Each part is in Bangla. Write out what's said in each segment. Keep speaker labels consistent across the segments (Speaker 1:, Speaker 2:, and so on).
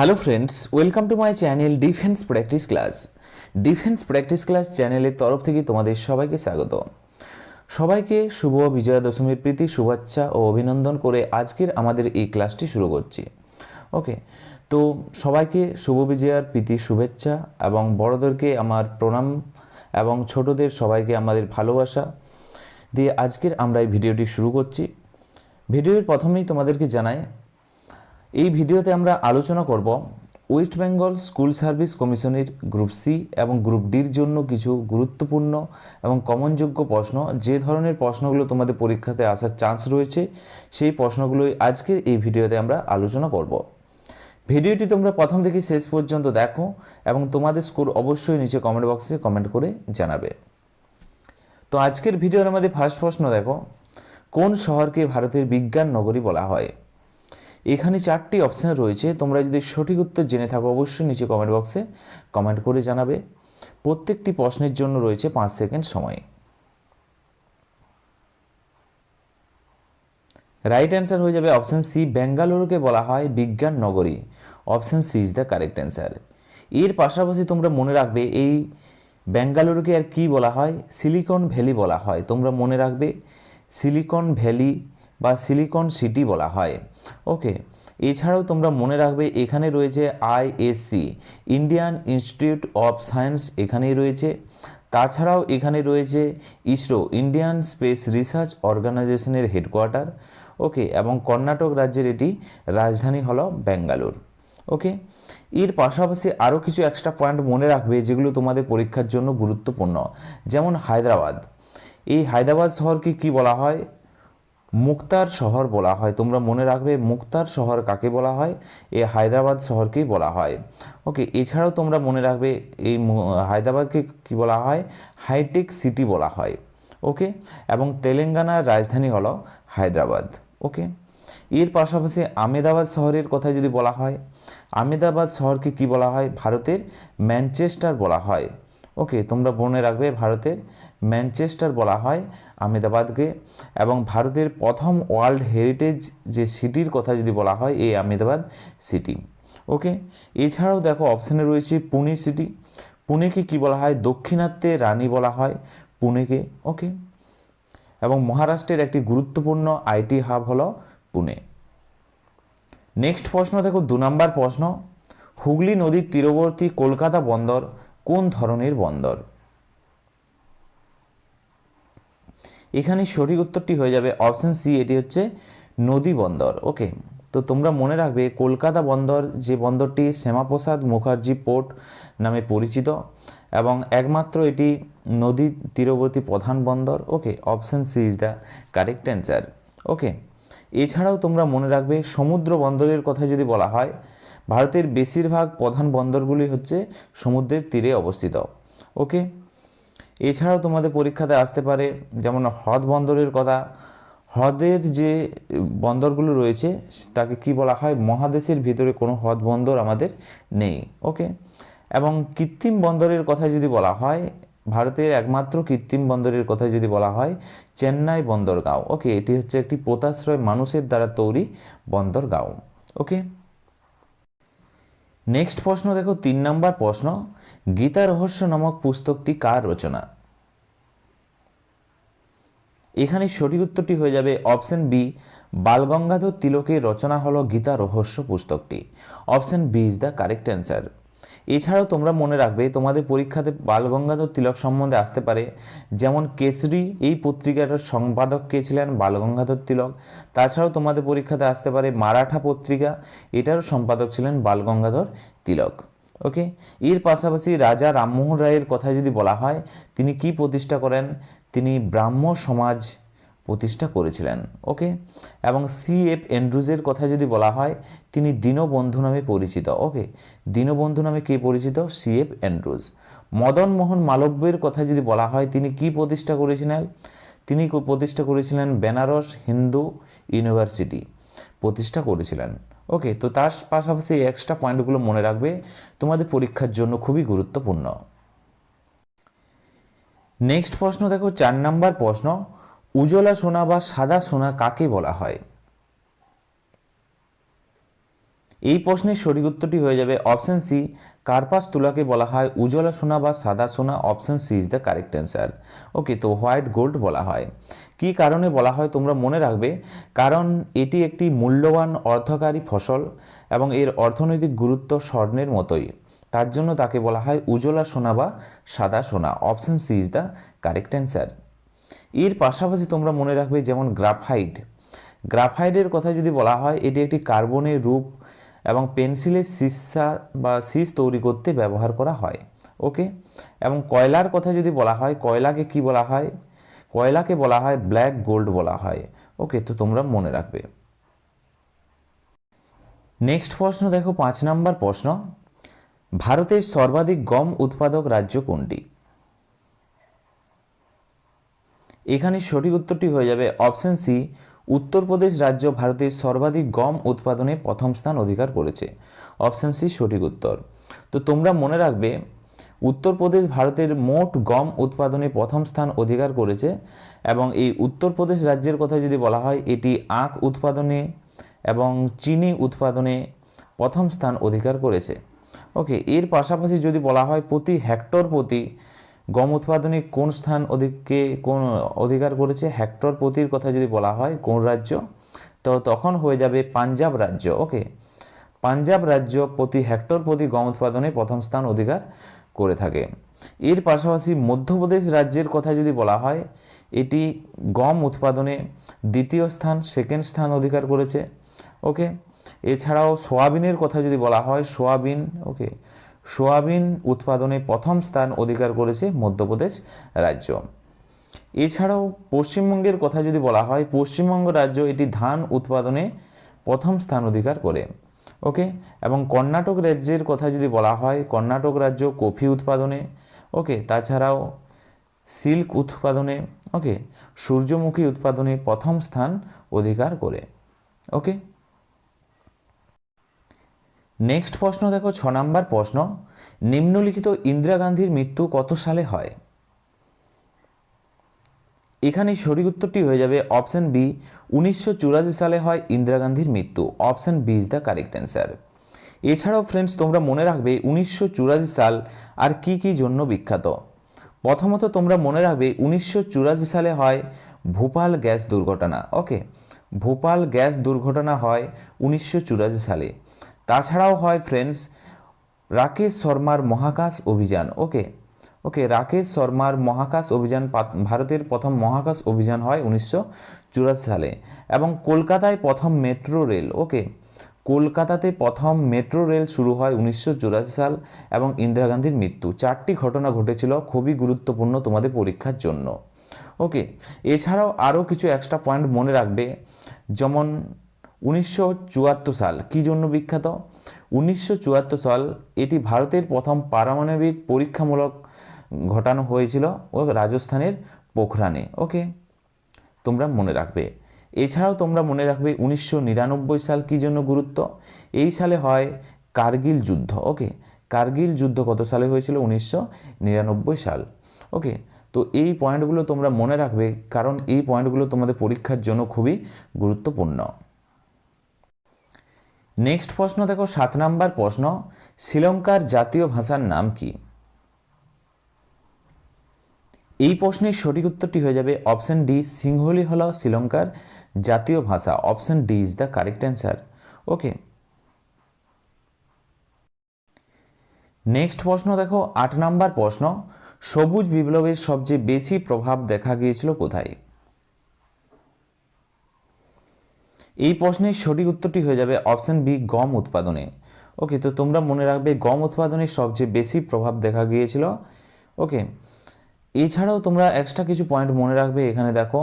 Speaker 1: Hello friends welcome to my channel defence practice class defence practice class চ্যানেলের তরফ থেকে তোমাদের সবাইকে স্বাগত। সবাইকে শুভ বিজয়া দশমীর প্রীতি, শুভেচ্ছা ও অভিনন্দন করে আজকের আমাদের এই ক্লাসটি শুরু করছি। ওকে তো সবাইকে শুভ বিজয়ার প্রীতি, শুভেচ্ছা এবং বড়দেরকে আমার প্রণাম এবং ছোটদের সবাইকে আমাদের ভালোবাসা দিয়ে আজকের আমরা এই ভিডিওটি শুরু করছি। ভিডিওর প্রথমেই তোমাদেরকে জানাই এই ভিডিওতে আমরা আলোচনা করব ওয়েস্ট বেঙ্গল স্কুল সার্ভিস কমিশনের গ্রুপ সি এবং গ্রুপ ডির জন্য কিছু গুরুত্বপূর্ণ এবং কমনযোগ্য প্রশ্ন। যে ধরনের প্রশ্নগুলো তোমাদের পরীক্ষাতে আসার চান্স রয়েছে, সেই প্রশ্নগুলোই আজকের এই ভিডিওতে আমরা আলোচনা করব। ভিডিওটি তোমরা প্রথম থেকে শেষ পর্যন্ত দেখো এবং তোমাদের স্কোর অবশ্যই নিচে কমেন্ট বক্সে কমেন্ট করে জানাবে। তো আজকের ভিডিওর আমাদের ফার্স্ট প্রশ্ন দেখো, কোন শহরকে ভারতের বিজ্ঞান নগরী বলা হয়? এখানে চারটি অপশান রয়েছে। তোমরা যদি সঠিক উত্তর জেনে থাকো, অবশ্যই নিচে কমেন্ট বক্সে কমেন্ট করে জানাবে। প্রত্যেকটি প্রশ্নের জন্য রয়েছে পাঁচ সেকেন্ড সময়। রাইট অ্যান্সার হয়ে যাবে অপশান সি বেঙ্গালুরুকে বলা হয় বিজ্ঞান নগরী। Option C is the correct answer এর পাশাপাশি তোমরা মনে রাখবে, এই বেঙ্গালুরুকে আর কি বলা হয়? সিলিকন ভ্যালি বলা হয়। তোমরা মনে রাখবে সিলিকন ভ্যালি বা সিলিকন সিটি বলা হয়। ওকে এছাড়াও তোমরা মনে রাখবে এখানে রয়েছে IISc Indian Institute of Science এখানেই রয়েছে। তাছাড়াও এখানে রয়েছে ইসরো ইন্ডিয়ান স্পেস রিসার্চ অর্গানাইজেশনের হেডকোয়ার্টার ওকে এবং কর্ণাটক রাজ্যের এটি রাজধানী হলো ব্যাঙ্গালোর। ওকে এর পাশাপাশি আরও কিছু এক্সট্রা পয়েন্ট মনে রাখবে যেগুলো তোমাদের পরীক্ষার জন্য গুরুত্বপূর্ণ। যেমন হায়দ্রাবাদ। এই হায়দ্রাবাদ শহরকে কি বলা হয়? মুক্তার শহর বলা হয়। তোমরা মনে রাখবে মুক্তার শহর কাকে বলা হয়? এই হায়দ্রাবাদ শহরকেই বলা হয়। ওকে, এছাড়াও তোমরা মনে রাখবে এই হায়দ্রাবাদকে কি বলা হয়? হাইটেক সিটি বলা হয়। ওকে, এবং তেলেঙ্গানার রাজধানী হলো হায়দ্রাবাদ। ওকে, এর পাশাপাশি আমেদাবাদ শহরের কথা যদি বলা হয় আমেদাবাদ শহরকে কি বলা হয়? ভারতের ম্যানচেস্টার বলা হয়। ওকে, তোমরা মনে রাখবে ভারতের ম্যানচেস্টার বলা হয় আমেদাবাদকে এবং ভারতের প্রথম ওয়ার্ল্ড হেরিটেজ যে সিটির কথা যদি বলা হয় এই আমেদাবাদ সিটি। ওকে, এছাড়াও দেখো অপশানে রয়েছে পুনে সিটি। পুনেকে কি বলা হয়? দক্ষিণাত্যে রানী বলা হয় পুনেকে। ওকে, এবং মহারাষ্ট্রের একটি গুরুত্বপূর্ণ আইটি হাব হলো পুনে। নেক্সট প্রশ্ন দেখো, দু নম্বর প্রশ্ন। হুগলি নদীর তীরবর্তী কলকাতা বন্দর কোন ধরনের বন্দর? এখানে সঠিক উত্তরটি হয়ে যাবে অপশন সি, এটি হচ্ছে নদী বন্দর। ওকে, তো তোমরা মনে রাখবে কলকাতা বন্দর যে বন্দরটি শ্যামাপ্রসাদ মুখার্জি পোর্ট নামে পরিচিত এবং একমাত্র এটি নদী তীরবর্তী প্রধান বন্দর। Okay, option C is the correct answer. Okay, এছাড়াও তোমরা মনে রাখবে সমুদ্র বন্দরের কথা যদি বলা হয় ভারতের বেশিরভাগ প্রধান বন্দরগুলি হচ্ছে সমুদ্রের তীরে অবস্থিত। ওকে এছাড়াও তোমাদের পরীক্ষাতে আসতে পারে, যেমন হ্রদ বন্দরের কথা। হ্রদের যে বন্দরগুলো রয়েছে, তাকে কি বলা হয়? মহাদেশের ভিতরে কোনো হ্রদ বন্দর আমাদের নেই। ওকে এবং কৃত্রিম বন্দরের কথা যদি বলা হয়, ভারতের একমাত্র কৃত্রিম বন্দরের কথা যদি বলা হয়, চেন্নাই বন্দরগাঁও। ওকে এটি হচ্ছে একটি পোতাশ্রয় মানুষের দ্বারা তৈরি বন্দরগাঁও। ওকে নেক্সট প্রশ্ন দেখো, তিন নম্বর প্রশ্ন, গীতা রহস্য নামক পুস্তকটি কার রচনা? এখানে সঠিক উত্তরটি হয়ে যাবে অপশন বি, বালগঙ্গাধর তিলকের রচনা হলো Gita Rahasya পুস্তকটি। Option B is the correct answer এছাড়াও তোমরা মনে রাখবে, তোমাদের পরীক্ষাতে বালগঙ্গাধর তিলক সম্বন্ধে আসতে পারে। যেমন কেসরি এই পত্রিকাটার সম্পাদক কে ছিলেন? বালগঙ্গাধর তিলক। তাছাড়াও তোমাদের পরীক্ষাতে আসতে পারে মারাঠা পত্রিকা, এটারও সম্পাদক ছিলেন বালগঙ্গাধর তিলক। ওকে এর পাশাপাশি রাজা রামমোহন রায়ের কথা যদি বলা হয়, তিনি কি প্রতিষ্ঠা করেন? তিনি ব্রাহ্ম সমাজ প্রতিষ্ঠা করেছিলেন, ওকে? এবং সি এফ অ্যান্ড্রুজের কথা যদি বলা হয়, তিনি দীনবন্ধু নামে পরিচিত, ওকে? দীনবন্ধু নামে কে পরিচিত? C F Andrews Madan Mohan মালব্যের কথা যদি বলা হয়, তিনি কি প্রতিষ্ঠা করেছিলেন? তিনি প্রতিষ্ঠা করেছিলেন বেনারস হিন্দু ইউনিভার্সিটি। প্রতিষ্ঠা করেছিলেন, ওকে? তো তার পাশাপাশি এই এক্সট্রা পয়েন্টগুলো মনে রাখবে, তোমাদের পরীক্ষার জন্য খুবই গুরুত্বপূর্ণ। নেক্সট প্রশ্ন দেখো, চার নাম্বার প্রশ্ন। উজলা সোনা বা সাদা সোনা কাকে বলা হয়? এই প্রশ্নের সঠিক উত্তরটি হয়ে যাবে অপশন সি, কার্পাস তুলাকে বলা হয় উজ্জ্বলা সোনা বা সাদা সোনা। Option C is the correct answer. Okay, তো হোয়াইট গোল্ড বলা হয়। কি কারণে বলা হয় তোমরা মনে রাখবে? কারণ এটি একটি মূল্যবান অর্থকারী ফসল এবং এর অর্থনৈতিক গুরুত্ব স্বর্ণের মতোই। তার জন্য তাকে বলা হয় উজ্জ্বলা সোনা বা সাদা সোনা। Option C is the correct answer. এর পাশাপাশি তোমরা মনে রাখবে যেমন গ্রাফাইট। গ্রাফাইটের কথা যদি বলা হয়, এটি একটি কার্বনের রূপ এবং পেন্সিলের সিসা বা সিস তৈরি করতে ব্যবহার করা হয়। ওকে? এবং কয়লার কথা যদি বলা হয়, কয়লাকে কি বলা হয়? কয়লাকে বলা হয় ব্ল্যাক গোল্ড বলা হয়। ওকে, তো তোমরা মনে রাখবে। নেক্সট প্রশ্ন, দেখো পাঁচ নাম্বার প্রশ্ন। ভারতের সর্বাধিক গম উৎপাদক রাজ্য কোনটি? এখানে সঠিক উত্তরটি হয়ে যাবে অপশন সি উত্তরপ্রদেশ রাজ্য ভারতের সর্বাধিক গম উৎপাদনে প্রথম স্থান অধিকার করেছে। অপশন সি, সঠিক উত্তর। তো তোমরা মনে রাখবে উত্তরপ্রদেশ ভারতের মোট গম উৎপাদনে প্রথম স্থান অধিকার করেছে এবং এই উত্তরপ্রদেশ রাজ্যের কথা যদি বলা হয়, এটি আখ উৎপাদনে এবং চিনি উৎপাদনে প্রথম স্থান অধিকার করেছে। ওকে, এর পাশাপাশি যদি বলা হয় প্রতি হেক্টর প্রতি গম উৎপাদনে কোন স্থান অধিককে কোন অধিকার করেছে? হেক্টর প্রতির কথা যদি বলা হয়, কোন রাজ্য? তো তখন হয়ে যাবে পাঞ্জাব রাজ্য ওকে পাঞ্জাব রাজ্য প্রতি হেক্টর প্রতি গম উৎপাদনে প্রথম স্থান অধিকার করে থাকে। এর পাশাপাশি মধ্যপ্রদেশ রাজ্যের কথা যদি বলা হয়, এটি গম উৎপাদনে দ্বিতীয় স্থান সেকেন্ড স্থান অধিকার করেছে ওকে এছাড়াও সোয়াবিনের কথা যদি বলা হয়, সোয়াবিন ওকে সোয়াবিন উৎপাদনে প্রথম স্থান অধিকার করেছে মধ্যপ্রদেশ রাজ্য। এছাড়াও পশ্চিমবঙ্গের কথা যদি বলা হয়, পশ্চিমবঙ্গ রাজ্য এটি ধান উৎপাদনে প্রথম স্থান অধিকার করে। ওকে? এবং কর্ণাটক রাজ্যের কথা যদি বলা হয়, কর্ণাটক রাজ্য কফি উৎপাদনে, ওকে? তাছাড়াও সিল্ক উৎপাদনে, ওকে? সূর্যমুখী উৎপাদনে প্রথম স্থান অধিকার করে। ওকে? নেক্সট প্রশ্ন, দেখো ছ নম্বর প্রশ্ন, নিম্নলিখিত ইন্দিরা গান্ধীর মৃত্যু কত সালে হয়? এখানে সঠিক উত্তরটি হয়ে যাবে অপশন বি, উনিশশো চুরাশি সালে হয় ইন্দিরা গান্ধীর মৃত্যু। Option B is the correct answer. এছাড়াও ফ্রেন্ডস তোমরা মনে রাখবে উনিশশো চুরাশি সাল আর কি কি জন্য বিখ্যাত? প্রথমত তোমরা মনে রাখবে উনিশশো চুরাশি সালে হয় ভোপাল গ্যাস দুর্ঘটনা। ওকে? ভোপাল গ্যাস দুর্ঘটনা হয় উনিশশো চুরাশি সালে। তাছাড়াও হয় ফ্রেন্ডস রাকেশ শর্মার মহাকাশ অভিযান ওকে ওকে রাকেশ শর্মার মহাকাশ অভিযান ভারতের প্রথম মহাকাশ অভিযান হয় উনিশশো চুরাশি সালে। এবং কলকাতায় প্রথম মেট্রো রেল ওকে কলকাতাতে প্রথম মেট্রো রেল শুরু হয় উনিশশো চুরাশি সাল এবং ইন্দিরা গান্ধীর মৃত্যু। চারটি ঘটনা ঘটেছিল, খুবই গুরুত্বপূর্ণ তোমাদের পরীক্ষার জন্য। ওকে এছাড়াও আরও কিছু এক্সট্রা পয়েন্ট মনে রাখবে, যেমন উনিশশো চুয়াত্তর সাল। কী জন্য বিখ্যাত? উনিশশো চুয়াত্তর সাল এটি ভারতের প্রথম পারমাণবিক পরীক্ষামূলক ঘটানো হয়েছিল ও রাজস্থানের পোখরানে। ওকে? তোমরা মনে রাখবে। এছাড়াও তোমরা মনে রাখবে উনিশশো নিরানব্বই সাল কী জন্য গুরুত্ব? এই সালে হয় কার্গিল যুদ্ধ। ওকে? কার্গিল যুদ্ধ কত সালে হয়েছিল? উনিশশো নিরানব্বই সাল। ওকে? তো এই পয়েন্টগুলো তোমরা মনে রাখবে কারণ এই পয়েন্টগুলো তোমাদের পরীক্ষার জন্য খুবই গুরুত্বপূর্ণ। নেক্সট প্রশ্ন দেখো, সাত নাম্বার প্রশ্ন, শ্রীলঙ্কার জাতীয় ভাষার নাম কি? এই প্রশ্নের সঠিক উত্তরটি হয়ে যাবে অপশন ডি, সিংহলি হল শ্রীলঙ্কার জাতীয় ভাষা। Option D is the correct answer okay next প্রশ্ন দেখো, আট নাম্বার প্রশ্ন, সবুজ বিপ্লবের সবচেয়ে বেশি প্রভাব দেখা গিয়েছিল কোথায়? এই প্রশ্নের সঠিক উত্তরটি হয়ে যাবে অপশন বি, গম উৎপাদনে। ওকে, তো তোমরা মনে রাখবে গম উৎপাদনে সবচেয়ে বেশি প্রভাব দেখা গিয়েছিল। ওকে, এছাড়াও তোমরা এক্সট্রা কিছু পয়েন্ট মনে রাখবে এখানে দেখো,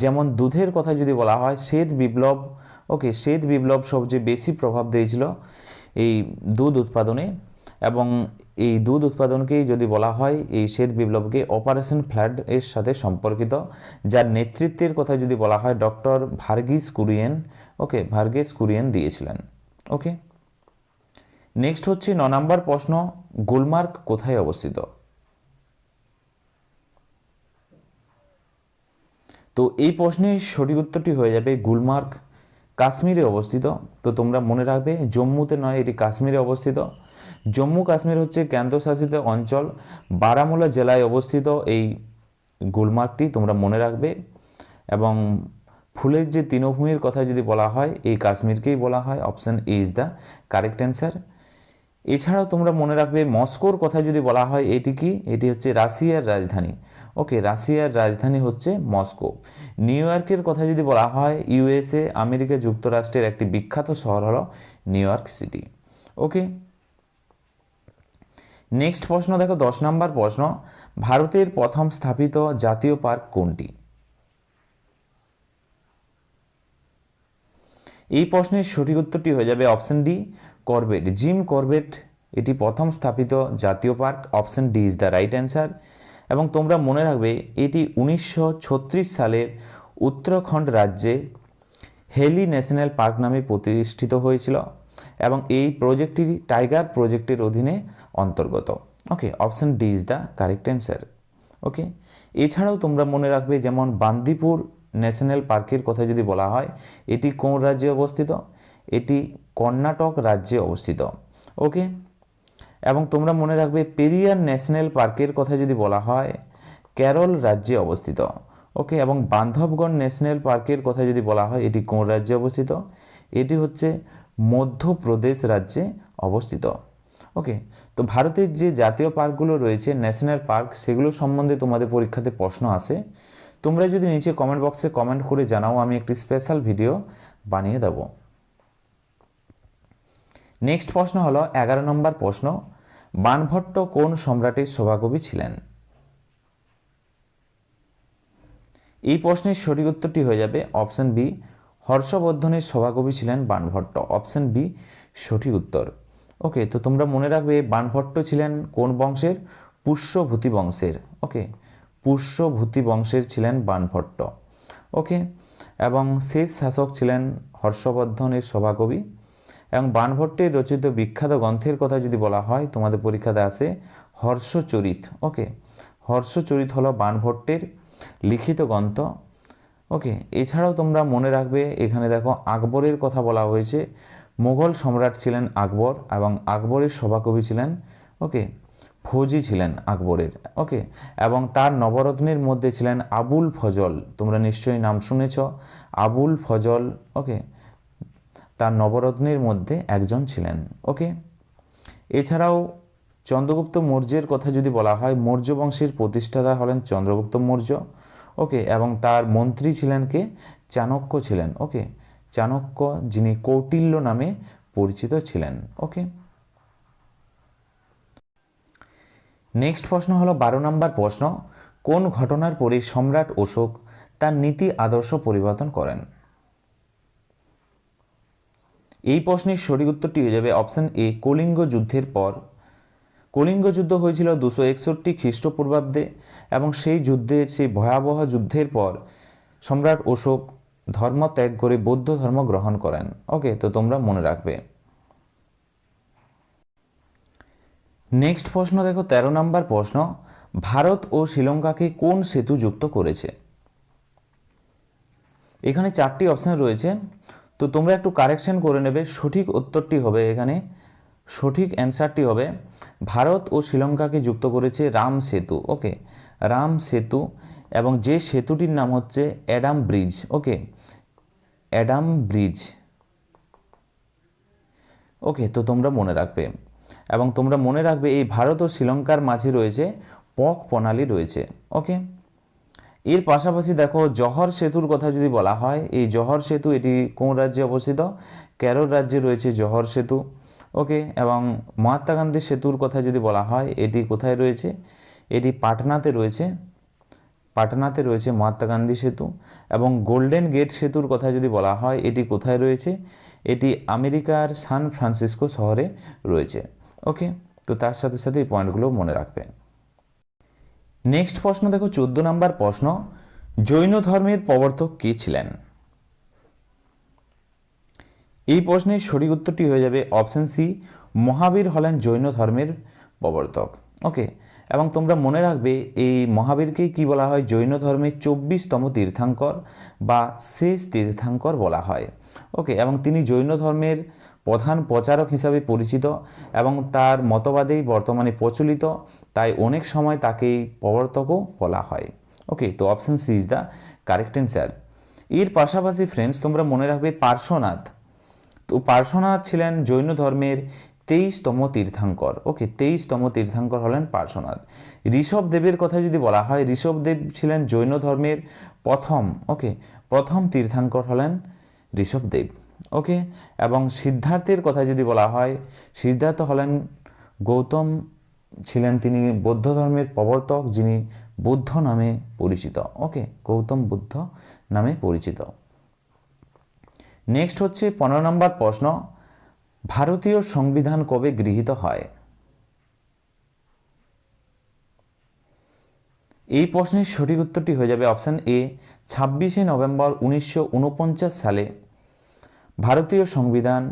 Speaker 1: যেমন দুধের কথা যদি বলা হয়, শ্বেত বিপ্লব, ওকে, শ্বেত বিপ্লব সবচেয়ে বেশি প্রভাব দিয়েছিল এই দুধ উৎপাদনে। এবং এই দুধ উৎপাদনকেই যদি বলা হয়, এই শ্বেত বিপ্লবকে অপারেশন ফ্ল্যাড এর সাথে সম্পর্কিত, যার নেতৃত্বের কথা যদি বলা হয়, ডক্টর ভার্গিস কুরিয়েন, ওকে, ভার্গিস কুরিয়েন দিয়েছিলেন, ওকে? নেক্সট হচ্ছে ন নম্বর প্রশ্ন, গুলমার্গ কোথায় অবস্থিত? তো এই প্রশ্নের সঠিক উত্তরটি হয়ে যাবে গুলমার্গ কাশ্মীরে অবস্থিত। তো তোমরা মনে রাখবে, জম্মুতে নয়, এটি কাশ্মীরে অবস্থিত। জম্মু কাশ্মীর হচ্ছে কেন্দ্রশাসিত অঞ্চল। বারামুলা জেলায় অবস্থিত এই গুলমার্গটি তোমরা মনে রাখবে। এবং ফুলের যে তৃণভূমির কথা যদি বলা হয়, এই কাশ্মীরকেই বলা হয়। Option A is the correct answer. এছাড়াও তোমরা মনে রাখবে, মস্কোর কথা যদি বলা হয়, এটি কি? এটি হচ্ছে রাশিয়ার রাজধানী। ওকে, রাশিয়ার রাজধানী হচ্ছে মস্কো। নিউ ইয়র্কের কথা যদি বলা হয় ইউএসএ আমেরিকা যুক্তরাষ্ট্রের একটি বিখ্যাত শহর হলো New York City. Okay next প্রশ্ন, দেখো, দশ নম্বর প্রশ্ন। ভারতের প্রথম স্থাপিত জাতীয় পার্ক কোনটি? এই প্রশ্নের সঠিক উত্তরটি হয়ে যাবে option D Corbett Jim Corbett এটি প্রথম স্থাপিত জাতীয় park. Option D is the right answer. এবং তোমরা মনে রাখবে, এটি উনিশশো ছত্রিশ সালের উত্তরাখণ্ড রাজ্যে হেলি ন্যাশনাল পার্ক নামে প্রতিষ্ঠিত হয়েছিল। এবং এই প্রজেক্টটি টাইগার প্রজেক্টের অধীনে অন্তর্গত। Okay option D is the correct answer okay এছাড়াও তোমরা মনে রাখবে যেমন বান্দিপুর ন্যাশনাল পার্কের কথা যদি বলা হয়, এটি কোন রাজ্যে অবস্থিত? এটি কর্ণাটক রাজ্যে অবস্থিত। ওকে এবং তোমরা মনে রাখবে পেরিয়ার ন্যাশনাল পার্কের কথা যদি বলা হয়, কেরল রাজ্যে অবস্থিত। ওকে এবং বান্ধবগড় ন্যাশনাল পার্কের কথা যদি বলা হয়, এটি কোন রাজ্যে অবস্থিত? এটি হচ্ছে মধ্যপ্রদেশ রাজ্যে অবস্থিত। ওকে, তো ভারতের যে জাতীয় পার্কগুলো রয়েছে, ন্যাশনাল পার্ক, সেগুলো সম্বন্ধে তোমাদের পরীক্ষাতে প্রশ্ন আসে তোমরা যদি নিচে কমেন্ট বক্সে কমেন্ট করে জানাও, আমি একটি স্পেশাল ভিডিও বানিয়ে দেব। নেক্সট প্রশ্ন হলো, এগারো নম্বর প্রশ্ন, বানভট্ট কোন সম্রাটের সভাকবি ছিলেন? এই প্রশ্নের সঠিক উত্তরটি হয়ে যাবে অপশন বি হর্ষবর্ধনের সভাকবি ছিলেন বানভট্ট অপশন বি সঠিক উত্তর। ওকে তো তোমরা মনে রাখবে বানভট্ট ছিলেন কোন বংশের? পুষ্যভূতি বংশের। ওকে পুষ্যভূতি বংশের ছিলেন বানভট্ট। ওকে এবং শেষ শাসক ছিলেন হর্ষবর্ধনের সভাকবি। এবং বানভট্টের রচিত বিখ্যাত গ্রন্থের কথা যদি বলা হয়, তোমাদের পরীক্ষাতে আসে হর্ষচরিত। ওকে হর্ষচরিত হলো বানভট্টের লিখিত গ্রন্থ। ওকে এছাড়াও তোমরা মনে রাখবে, এখানে দেখো আকবরের কথা বলা হয়েছে। মুঘল সম্রাট ছিলেন আকবর এবং আকবরের সভাকবি ছিলেন ওকে ফৌজি ছিলেন আকবরের ওকে এবং তার নবরত্নের মধ্যে ছিলেন আবুল ফজল। তোমরা নিশ্চয়ই নাম শুনেছ, আবুল ফজল ওকে তার নবরত্নের মধ্যে একজন ছিলেন ওকে এছাড়াও চন্দ্রগুপ্ত মৌর্যের কথা যদি বলা হয়, মৌর্য বংশের প্রতিষ্ঠাতা হলেন চন্দ্রগুপ্ত মৌর্য। ওকে এবং তার মন্ত্রী ছিলেন কে? চাণক্য ছিলেন ওকে চাণক্য যিনি কৌটিল্য নামে পরিচিত ছিলেন ওকে নেক্সট প্রশ্ন হলো বারো নম্বর প্রশ্ন। কোন ঘটনার পরে সম্রাট অশোক তার নীতি আদর্শ পরিবর্তন করেন? এই প্রশ্নের সঠিক উত্তরটি হয়ে যাবে অপশন এ, কলিঙ্গ যুদ্ধের পর। কলিঙ্গ যুদ্ধ হয়েছিল দুশো একষট্টি খ্রিস্টপূর্বাব্দে এবং সেই যুদ্ধের সেই ভয়াবহ যুদ্ধের পর সম্রাট অশোক ধর্ম ত্যাগ করে বৌদ্ধ ধর্ম গ্রহণ করেন। ওকে, তো তোমরা মনে রাখবে। নেক্সট প্রশ্ন দেখো, তেরো নম্বর প্রশ্ন, ভারত ও শ্রীলঙ্কাকে কোন সেতু যুক্ত করেছে? এখানে চারটি অপশন রয়েছে। তো তোমরা একটু কারেকশন করে নেবে, সঠিক উত্তরটি হবে এখানে সঠিক অ্যান্সারটি হবে, ভারত ও শ্রীলঙ্কাকে যুক্ত করেছে রাম সেতু, ওকে? রাম সেতু এবং যে সেতুটির নাম হচ্ছে Adam bridge, okay? Adam bridge, okay? তো তোমরা মনে রাখবে। এবং তোমরা মনে রাখবে এই ভারত ও শ্রীলঙ্কার মাঝে রয়েছে পক প্রণালী রয়েছে, ওকে? এর পাশাপাশি দেখো, জহর সেতুর কথা যদি বলা হয়, এই জহর সেতু এটি কোন রাজ্যে অবস্থিত? কেরল রাজ্যে রয়েছে জহর সেতু। ওকে, এবং মহাত্মা গান্ধী সেতুর কথা যদি বলা হয়, এটি কোথায় রয়েছে? এটি পাটনাতে রয়েছে। পাটনাতে রয়েছে মহাত্মা গান্ধী সেতু, এবং গোল্ডেন গেট সেতুর কথা যদি বলা হয়, এটি কোথায় রয়েছে? এটি আমেরিকার সান ফ্রান্সিসকো শহরে রয়েছে। ওকে, তো তার সাথে সাথে এই পয়েন্টগুলো মনে রাখবে নেক্সট প্রশ্ন দেখো, চোদ্দ নম্বর প্রশ্ন, জৈন ধর্মের প্রবর্তক কে ছিলেন? এই প্রশ্নের সঠিক উত্তরটি হয়ে যাবে অপশন সি, মহাবীর হলেন জৈন ধর্মের প্রবর্তক। ওকে, এবং তোমরা মনে রাখবে এই মহাবীরকেই কি বলা হয়? জৈন ধর্মের চব্বিশতম তীর্থাঙ্কর বা শেষ তীর্থাঙ্কর বলা হয়। ওকে, এবং তিনি জৈন ধর্মের প্রধান প্রচারক হিসাবে পরিচিত এবং তার মতবাদেই বর্তমানে প্রচলিত, তাই অনেক সময় তাকেই প্রবর্তকও বলা হয়। ওকে, তো option C is the correct answer. এর পাশাপাশি ফ্রেন্ডস তোমরা মনে রাখবে পার্শ্বনাথ তো পার্শ্বনাথ ছিলেন জৈন ধর্মের তেইশতম তীর্থাঙ্কর। ওকে, তেইশতম তীর্থাঙ্কর হলেন পার্শ্বনাথ। ঋষভ দেবের কথা যদি বলা হয়, ঋষভ দেব ছিলেন জৈন ধর্মের প্রথম, ওকে, প্রথম তীর্থাঙ্কর হলেন ঋষভ দেব, ওকে, এবং সিদ্ধার্থের কথা যদি বলা হয়, সিদ্ধার্থ হলেন গৌতম, ছিলেন তিনি বৌদ্ধ ধর্মের প্রবর্তক যিনি বুদ্ধ নামে পরিচিত, ওকে, গৌতম বুদ্ধ নামে পরিচিত। নেক্সট হচ্ছে পনেরো নম্বর প্রশ্ন, ভারতীয় সংবিধান কবে গৃহীত হয়? এই প্রশ্নের সঠিক উত্তরটি হয়ে যাবে অপশান এ ছাব্বিশে নভেম্বর উনিশশো উনপঞ্চাশ সালে ভারতীয় সংবিধান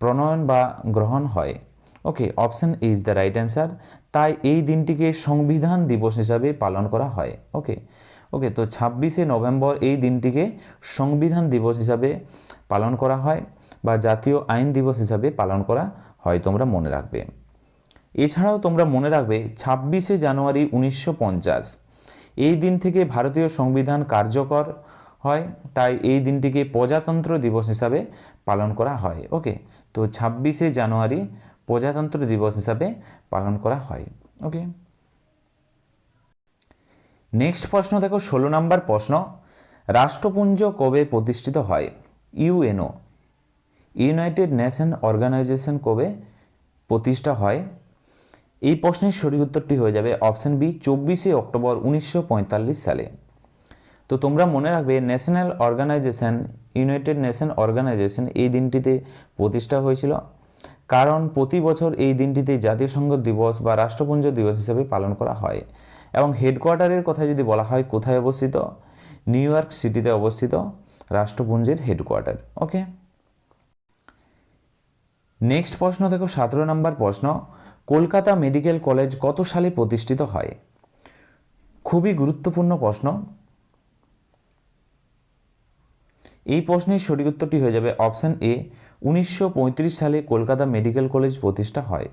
Speaker 1: প্রণয়ন বা গ্রহণ হয়। Okay option A is the right answer তাই এই দিনটিকে সংবিধান দিবস হিসাবে পালন করা হয়। ওকে ওকে তো ছাব্বিশে নভেম্বর এই দিনটিকে সংবিধান দিবস হিসাবে পালন করা হয় বা জাতীয় আইন দিবস হিসাবে পালন করা হয় তোমরা মনে রাখবে। এছাড়াও তোমরা মনে রাখবে ছাব্বিশে জানুয়ারি উনিশশো পঞ্চাশ। এই দিন থেকে ভারতীয় সংবিধান কার্যকর হয়, তাই এই দিনটিকে প্রজাতন্ত্র দিবস হিসাবে পালন করা হয়। ওকে, তো ছাব্বিশে জানুয়ারি প্রজাতন্ত্র দিবস হিসাবে পালন করা হয়। ওকে, নেক্সট প্রশ্ন দেখো, ষোলো নম্বর প্রশ্ন। রাষ্ট্রপুঞ্জ কবে প্রতিষ্ঠিত হয়? ইউএনও, ইউনাইটেড নেশন অর্গানাইজেশন কবে প্রতিষ্ঠা হয়? এই প্রশ্নের সঠিক উত্তরটি হয়ে যাবে অপশন বি, চব্বিশে অক্টোবর উনিশশো পঁয়তাল্লিশ সালে। তো তোমরা মনে রাখবে national organisation, United Nation organisation এই দিনটিতে প্রতিষ্ঠা হয়েছিল। কারণ প্রতি বছর এই দিনটিতে জাতিসংঘ দিবস বা রাষ্ট্রপুঞ্জ দিবস হিসেবে পালন করা হয়। এবং হেডকোয়ার্টারের কথা যদি বলা হয়, কোথায় অবস্থিত? নিউ ইয়র্ক সিটিতে অবস্থিত। রাষ্ট্রপুঞ্জের হেডকোয়ার্টার ওকে নেক্সট প্রশ্ন দেখো, সতেরো নম্বর প্রশ্ন, কলকাতা মেডিকেল কলেজ কত সালে প্রতিষ্ঠিত হয়? খুবই গুরুত্বপূর্ণ প্রশ্ন। এই প্রশ্নের সঠিক উত্তরটি হয়ে যাবে অপশান এ উনিশশো পঁয়ত্রিশ সালে কলকাতা মেডিকেল কলেজ প্রতিষ্ঠা হয়।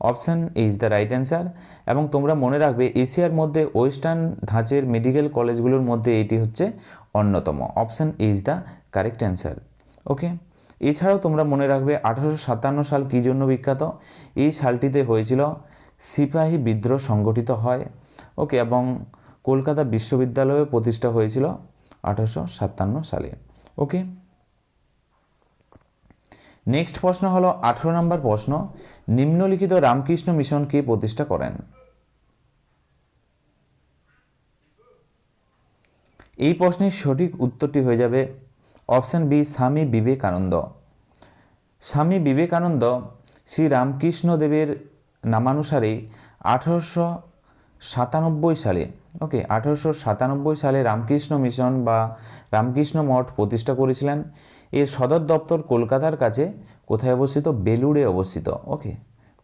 Speaker 1: Option A is the right answer এবং তোমরা মনে রাখবে এশিয়ার মধ্যে ওয়েস্টার্ন ধাঁচের মেডিকেল কলেজগুলোর মধ্যে এটি হচ্ছে অন্যতম। Option A is the correct answer okay এছাড়াও তোমরা মনে রাখবে আঠারোশো সাতান্ন সাল কী জন্য বিখ্যাত? এই সালটিতে হয়েছিল সিপাহী বিদ্রোহ সংগঠিত হয়। ওকে এবং কলকাতা বিশ্ববিদ্যালয়ে প্রতিষ্ঠা হয়েছিল আঠারোশো সাতান্ন সালে। ওকে নেক্সট প্রশ্ন হলো, আঠেরো নম্বর প্রশ্ন, নিম্নলিখিত রামকৃষ্ণ মিশন কে প্রতিষ্ঠা করেন। এই প্রশ্নের সঠিক উত্তরটি হয়ে যাবে অপশান বি, স্বামী বিবেকানন্দ। স্বামী বিবেকানন্দ শ্রী রামকৃষ্ণ দেবের নামানুসারে আঠারোশো সাতানব্বই সালে, ওকে, আঠারোশো সাতানব্বই সালে রামকৃষ্ণ মিশন বা রামকৃষ্ণ মঠ প্রতিষ্ঠা করেছিলেন। এর সদর দপ্তর কলকাতার কাছে, কোথায় অবস্থিত? বেলুড়ে অবস্থিত, ওকে,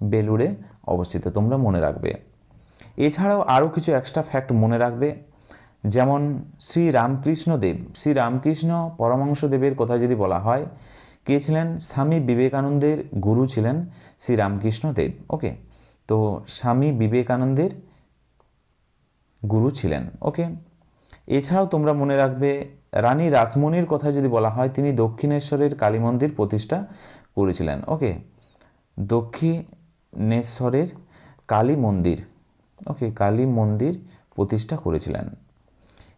Speaker 1: বেলুড়ে অবস্থিত, তোমরা মনে রাখবে। এছাড়াও আরও কিছু এক্সট্রা ফ্যাক্ট মনে রাখবে। যেমন শ্রী রামকৃষ্ণ দেব, শ্রী রামকৃষ্ণ পরমাংশ দেবের কথা যদি বলা হয়, কে ছিলেন? স্বামী বিবেকানন্দের গুরু ছিলেন শ্রী রামকৃষ্ণ দেব, ওকে? তো স্বামী বিবেকানন্দের গুরু ছিলেন, ওকে? এছাড়াও তোমরা মনে রাখবে, রানী রাসমণির কথা যদি বলা হয়, তিনি দক্ষিণেশ্বরের কালী মন্দির প্রতিষ্ঠা করেছিলেন, ওকে? দক্ষিণেশ্বরের কালী মন্দির, ওকে? কালী মন্দির প্রতিষ্ঠা করেছিলেন।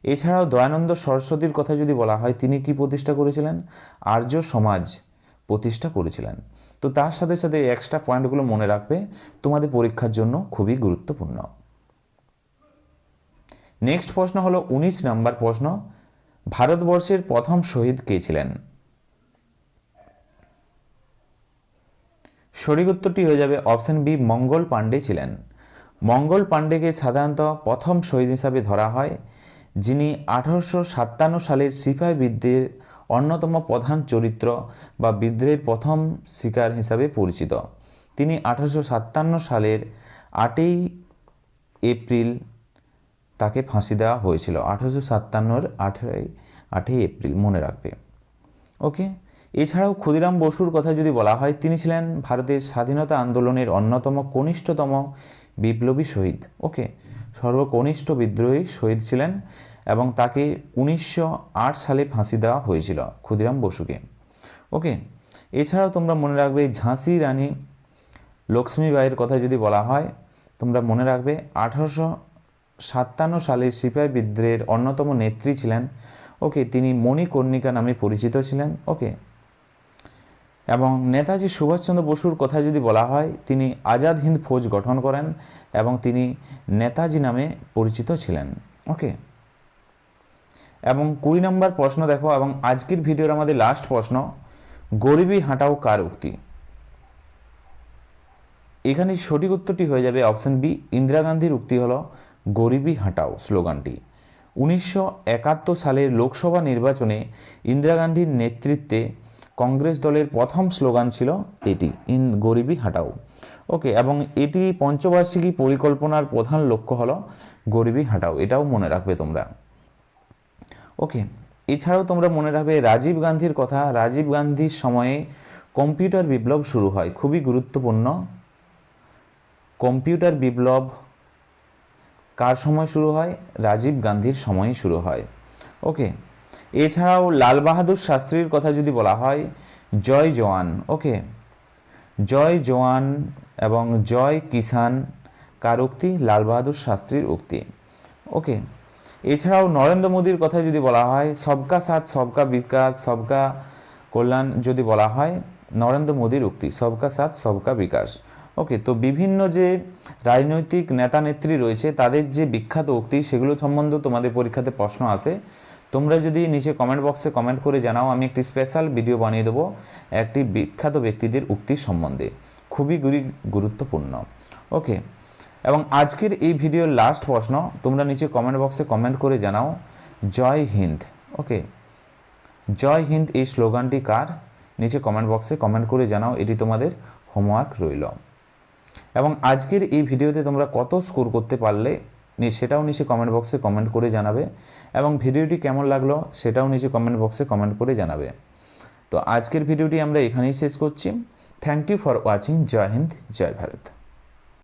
Speaker 1: এছাড়াও দয়ানন্দ সরস্বতীর কথা যদি বলা হয়, তিনি কি প্রতিষ্ঠা করেছিলেন? আর্য সমাজ প্রতিষ্ঠা করেছিলেন। তো তার সাথে সাথে এক্সট্রা পয়েন্টগুলো মনে রাখবে, তোমাদের পরীক্ষার জন্য খুবই গুরুত্বপূর্ণ। নেক্সট প্রশ্ন হলো উনিশ নাম্বার প্রশ্ন, ভারতবর্ষের প্রথম শহীদ কে ছিলেন? সঠিক উত্তরটি হয়ে যাবে অপশন বি মঙ্গল পাণ্ডে ছিলেন। মঙ্গল পাণ্ডেকে সাধারণত প্রথম শহীদ হিসাবে ধরা হয়। যিনি আঠারোশো সাতান্ন সালের সিপাহী বিদ্রোহের অন্যতম প্রধান চরিত্র বা বিদ্রোহের প্রথম শিকার হিসাবে পরিচিত। তিনি আঠারোশো সাতান্ন সালের আটই এপ্রিল তাকে ফাঁসি দেওয়া হয়েছিল। আঠারোশো সাতান্নর আঠেরোই, আটই এপ্রিল, মনে রাখবে। ওকে? এছাড়াও ক্ষুদিরাম বসুর কথা যদি বলা হয়, তিনি ছিলেন ভারতের স্বাধীনতা আন্দোলনের অন্যতম কনিষ্ঠতম বিপ্লবী শহীদ। ওকে? সর্বকনিষ্ঠ বিদ্রোহী শহীদ ছিলেন এবং তাকে উনিশশো আট সালে ফাঁসি দেওয়া হয়েছিল ক্ষুদিরাম বসুকে। ওকে, এছাড়াও তোমরা মনে রাখবে ঝাঁসি রানী লক্ষ্মীবাইয়ের কথা যদি বলা হয়, তোমরা মনে রাখবে আঠারোশো সাতান্ন সালে সিপাহী বিদ্রোহের অন্যতম নেত্রী ছিলেন। ওকে, তিনি মণিকর্ণিকা নামে পরিচিত ছিলেন। ওকে এবং নেতাজি সুভাষচন্দ্র বসুর কথা যদি বলা হয়, তিনি আজাদ হিন্দ ফৌজ গঠন করেন এবং তিনি নেতাজি নামে পরিচিত ছিলেন। ওকে? এবং কুড়ি নম্বর প্রশ্ন দেখো, এবং আজকের ভিডিওর আমাদের লাস্ট প্রশ্ন, গরিবী হাঁটাও কার উক্তি? এখানে সঠিক উত্তরটি হয়ে যাবে অপশন বি ইন্দিরা গান্ধীর উক্তি হলো, গরিবী হাঁটাও স্লোগানটি। উনিশশো একাত্তর সালের লোকসভা নির্বাচনে ইন্দিরা গান্ধীর নেতৃত্বে কংগ্রেস দলের প্রথম স্লোগান ছিল এটি, ইন গরিবই হাঁটাও। ওকে, এবং এটি পঞ্চবার্ষিকী পরিকল্পনার প্রধান লক্ষ্য হলো গরিবই হাঁটাও, এটাও মনে রাখবে তোমরা। ওকে, এছাড়াও তোমরা মনে রাখবে রাজীব গান্ধীর কথা, রাজীব গান্ধীর সময়ে কম্পিউটার বিপ্লব শুরু হয়, খুবই গুরুত্বপূর্ণ। কম্পিউটার বিপ্লব কার সময় শুরু হয়? রাজীব গান্ধীর সময়ই শুরু হয়। ওকে এছাড়াও লাল বাহাদুর শাস্ত্রীর কথা যদি বলা হয়, জয় জওয়ান ওকে? জয় জওয়ান এবং জয় কিষান কার উক্তি? লাল বাহাদুর শাস্ত্রীর উক্তি, ওকে? এছাড়াও নরেন্দ্র মোদীর কথা যদি বলা হয়, সবকা সাথ, সবকা বিকাশ, সবকা কল্যাণ যদি বলা হয়, নরেন্দ্র মোদীর উক্তি, সবকা সাথ, সবকা বিকাশ, ওকে? তো বিভিন্ন যে রাজনৈতিক নেতা নেত্রী রয়েছে, তাদের যে বিখ্যাত উক্তি, সেগুলো সম্বন্ধে তোমাদের পরীক্ষাতে প্রশ্ন আসে তোমরা যদি নিচে কমেন্ট বক্সে কমেন্ট করে জানাও, আমি একটি স্পেশাল ভিডিও বানিয়ে দেবো একটি বিখ্যাত ব্যক্তিদের উক্তি সম্বন্ধে। খুবই গুরি- গুরুত্বপূর্ণ। ওকে এবং আজকের এই ভিডিওর লাস্ট প্রশ্ন, তোমরা নিচে কমেন্ট বক্সে কমেন্ট করে জানাও, জয় হিন্দ। ওকে জয় হিন্দ এই স্লোগানটি কার? নিচে কমেন্ট বক্সে কমেন্ট করে জানাও, এটি তোমাদের হোমওয়ার্ক রইল। এবং আজকের এই ভিডিওতে তোমরা কত স্কোর করতে পারলে সেটাও নিচে কমেন্ট বক্সে কমেন্ট করে জানাবে। এবং ভিডিওটি কেমন লাগল সেটাও নিচে কমেন্ট বক্সে কমেন্ট করে জানাবে। তো আজকের ভিডিওটি আমরা এখানেই শেষ করছি। Thank you for watching Joy Hind, Joy Bharat.